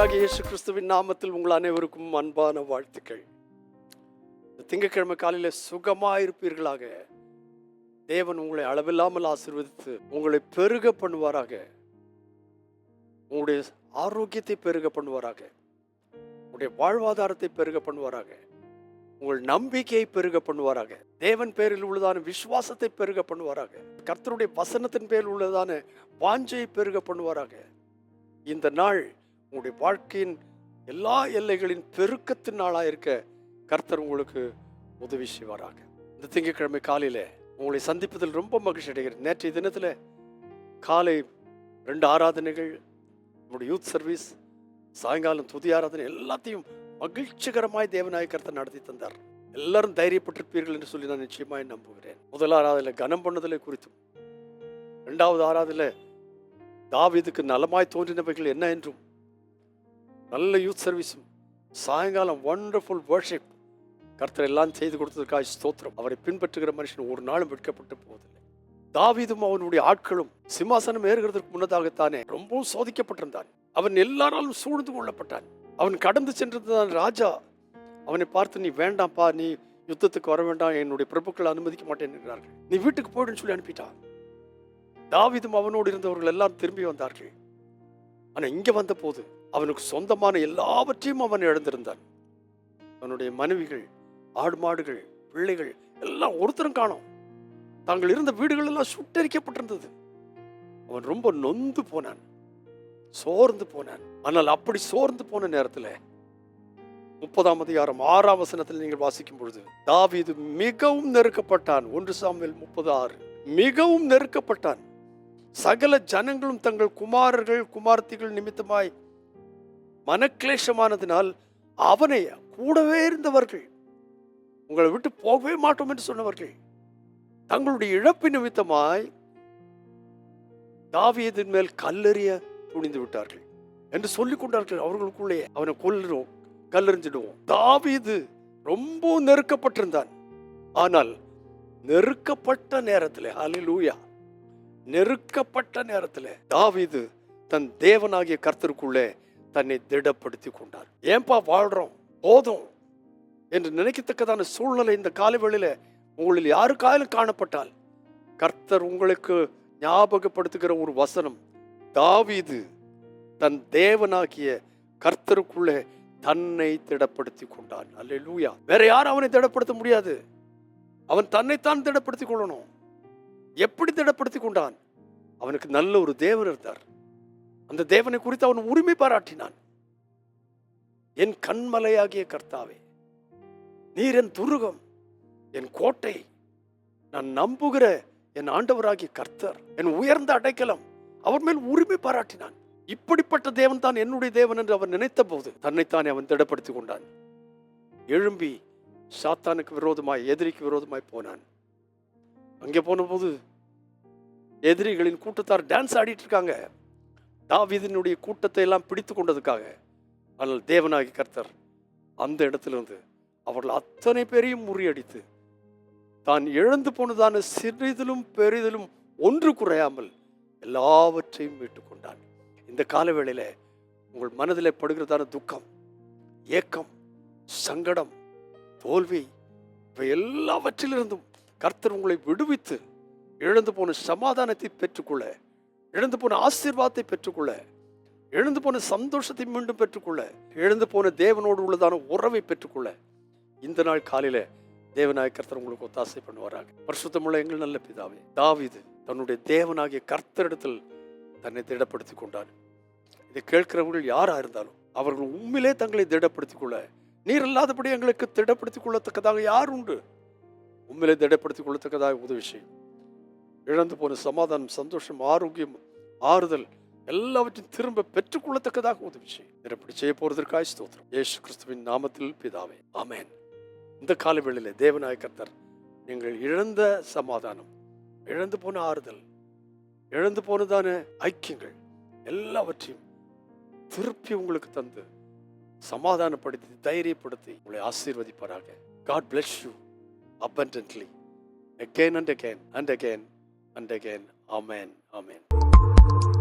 இயேசு கிறிஸ்துவின் நாமத்தில் உங்கள் அனைவருக்கும் அன்பான வாழ்த்துக்கள். திங்கட்கிழமை காலையில் சுகமாயிருப்பீர்களாக. தேவன் உங்களை அளவில்லாமல் ஆசிர்வதித்து உங்களை பெருக பண்ணுவாராக. உங்களுடைய ஆரோக்கியத்தை பெருக பண்ணுவாராக. உங்களுடைய வாழ்வாதாரத்தை பெருக பண்ணுவாராக. உங்கள் நம்பிக்கையை பெருக பண்ணுவாராக. தேவன் பேரில் உள்ளதான விசுவாசத்தை பெருக பண்ணுவாராக. கர்த்தருடைய வசனத்தின் பேரில் உள்ளதான வாஞ்சையை பெருக பண்ணுவாராக. இந்த நாள் உங்களுடைய வாழ்க்கையின் எல்லா எல்லைகளின் பெருக்கத்தின் நாளாக இருக்க கர்த்தர் உங்களுக்கு உதவி செய்வாராக. இந்த திங்கட்கிழமை காலையில் உங்களை சந்திப்பதில் ரொம்ப மகிழ்ச்சி அடைகிறேன். நேற்றைய தினத்தில் காலை ரெண்டு ஆராதனைகள் நம்முடைய யூத் சர்வீஸ் சாயங்காலம் துதி ஆராதனை எல்லாத்தையும் மகிழ்ச்சிகரமாய் தேவநாய கர்த்தர் நடத்தி தந்தார். எல்லாரும் தைரியப்பட்டிருப்பீர்கள் என்று சொல்லி நான் நிச்சயமாய் நம்புகிறேன். முதல் ஆராதனை கனம் பண்ணதில் குறித்தும் ரெண்டாவது ஆராதனை தாவிதுக்கு நலமாய் தோன்றினவைகள் என்ன என்றும் நல்ல யூத் சர்வீஸும் சாயங்காலம் ஒண்டர்ஃபுல் வர்ஷிப் கர்த்தர் எல்லாம் செய்து கொடுத்ததற்காக ஸ்தோத்திரம். அவரை பின்பற்றுகிற மனுஷன் ஒரு நாளும் வெட்கப்பட்டு போவதில்லை. தாவீதும் அவனுடைய ஆட்களும் சிம்மாசனம் ஏறுகிறதற்கு முன்னதாகத்தானே ரொம்பவும் சோதிக்கப்பட்டிருந்தான் அவன் எல்லாராலும் சூழ்ந்து கொள்ளப்பட்டான். அவன் கடந்து சென்றிருந்தான் ராஜா. அவனை பார்த்து நீ வேண்டாம்ப்பா நீ யுத்தத்துக்கு வர வேண்டாம் என்னுடைய பிரபுக்கள் அனுமதிக்க மாட்டேன் என்கிறார்கள் நீ வீட்டுக்கு போயிடுன்னு சொல்லி அனுப்பிட்டான். தாவீதும் அவனோடு இருந்தவர்கள் எல்லாம் திரும்பி வந்தார்கள். ஆனால் இங்கே வந்த போது அவனுக்கு சொந்தமான எல்லாவற்றையும் அவன் இழந்திருந்தான். அவனுடைய மனைவிகள் ஆடு மாடுகள் பிள்ளைகள் எல்லாம் ஒருத்தரும் காணும். தாங்கள் இருந்த வீடுகள் எல்லாம் சுட்டரிக்கப்பட்டிருந்தது. அவன் ரொம்ப நொந்து போனான். சோர்ந்து போனான். ஆனால் அப்படி சோர்ந்து போன நேரத்தில் முப்பதாம் அதிகாரம் ஆறாம் வசனத்தில் நீங்கள் வாசிக்கும் பொழுது தாவிது மிகவும் நெருக்கப்பட்டான். ஒன்று சாமியில் முப்பது ஆறு மிகவும் நெருக்கப்பட்டான். சகல ஜனங்களும் தங்கள் குமாரர்கள் குமார்த்திகள் நிமித்தமாய் மனக்லேஷமானதினால் அவனை கூடவே இருந்தவர்கள் உங்களை விட்டு போகவே மாட்டோம் என்று சொன்னவர்கள் தங்களுடைய இழப்பு நிமித்தமாய் தாவீதின் மேல் கல்லெறிய துணிந்து விட்டார்கள் என்று சொல்லிக் கொண்டார்கள். அவர்களுக்குள்ளே அவனை கொல்லிடுவோம் கல்லெறிஞ்சிடுவோம். தாவீது ரொம்ப நெருக்கப்பட்டிருந்தான். ஆனால் நெருக்கப்பட்ட நேரத்தில் அலிலூயா நெருக்கப்பட்ட நேரத்தில் தாவிது தன் தேவனாகிய கர்த்தருக்குள்ளே தன்னை திடப்படுத்தி கொண்டார். ஏன்பா வாழ்றோம்? போதும். என்று நினைக்கத்தக்கதான சூழ்நிலை இந்த காலவெளியில உங்களில் யாருக்காயிலும் காணப்பட்டால் கர்த்தர் உங்களுக்கு ஞாபகப்படுத்துகிற ஒரு வசனம் தாவீது தன் தேவனாகிய கர்த்தருக்குள்ளே தன்னை திடப்படுத்தி கொண்டான். அல்லேலூயா. வேற யாரும் அவனை திடப்படுத்த முடியாது. அவன் தன்னைத்தான் திடப்படுத்திக் கொள்ளணும். எப்படி திடப்படுத்தி கொண்டான்? அவனுக்கு நல்ல ஒரு தேவர் இருந்தார். அந்த தேவனை குறித்து அவன் உரிமை பாராட்டினான். என் கண்மலையாகிய கர்த்தாவே நீர் என் துருகம் என் கோட்டை நான் நம்புகிற என் ஆண்டவராகிய கர்த்தர் என் உயர்ந்த அடைக்கலம் அவர் மேல் உரிமை பாராட்டினான். இப்படிப்பட்ட தேவன் தான் என்னுடைய தேவன் என்று அவன் நினைத்த போது தன்னைத்தானே அவன் திடப்படுத்திக் கொண்டான். எழும்பி சாத்தானுக்கு விரோதமாய் எதிரிக்கு விரோதமாய் போனான். அங்கே போன போது எதிரிகளின் கூட்டத்தார் டான்ஸ் ஆடிட்டு இருக்காங்க. தாவீதினுடைய கூட்டத்தை எல்லாம் பிடித்து கொண்டதுக்காக ஆனால் தேவனாகி கர்த்தர் அந்த இடத்திலிருந்து அவர்கள் அத்தனை பேரையும் முறியடித்து தான் இழந்து போனதான சிறிதிலும் பெரிதிலும் ஒன்று குறையாமல் எல்லாவற்றையும் மீட்டுக் கொண்டான் இந்த காலவேளையில் உங்கள் மனதில் படுகிறதான துக்கம் ஏக்கம் சங்கடம் தோல்வி இவை எல்லாவற்றிலிருந்தும் கர்த்தர் உங்களை விடுவித்து இழந்து போன சமாதானத்தை பெற்றுக்கொள்ள எழுந்து போன ஆசீர்வாதத்தை பெற்றுக்கொள்ள எழுந்து போன சந்தோஷத்தை மீண்டும் பெற்றுக்கொள்ள எழுந்து போன தேவனோடு உள்ளதான உறவை பெற்றுக்கொள்ள இந்த நாள் காலையில தேவனாய கர்த்தர் உங்களுக்கு ஒத்தாசை பண்ணுவாராக. பரிசுத்தமுள்ள எங்கள் நல்ல பிதாவே தாவிது தன்னுடைய தேவனாகிய கர்த்தரிடத்தில் தன்னை திடப்படுத்திக் கொண்டார். இதை கேட்கிறவர்கள் யாராக இருந்தாலும் அவர்கள் உண்மையிலே தங்களை திடப்படுத்திக் கொள்ள நீர் இல்லாதபடி எங்களுக்கு திடப்படுத்திக் கொள்ளத்தக்கதாக யார் உண்டு? உண்மையிலே திடப்படுத்திக் கொள்ளத்தக்கதாக உதவி செய்யும். இழந்து போன சமாதானம் சந்தோஷம் ஆரோக்கியம் ஆறுதல் எல்லாவற்றையும் திரும்ப பெற்றுக்கொள்ளத்தக்கதாக உதவி செய்யும். செய்ய போறதற்காக ஸ்தோத்திரம். ஏசு கிறிஸ்துவின் நாமத்தில் பிதாவே ஆமேன். இந்த காலவேளையிலே தேவநாய கர்த்தர் நீங்கள் இழந்த சமாதானம் இழந்து போன ஆறுதல் இழந்து போனதான ஐக்கியங்கள் எல்லாவற்றையும் திருப்பி உங்களுக்கு தந்து சமாதானப்படுத்தி தைரியப்படுத்தி உங்களை ஆசீர்வதிப்பாராக. God bless you abundantly. Again and again and again. And again amen. Amen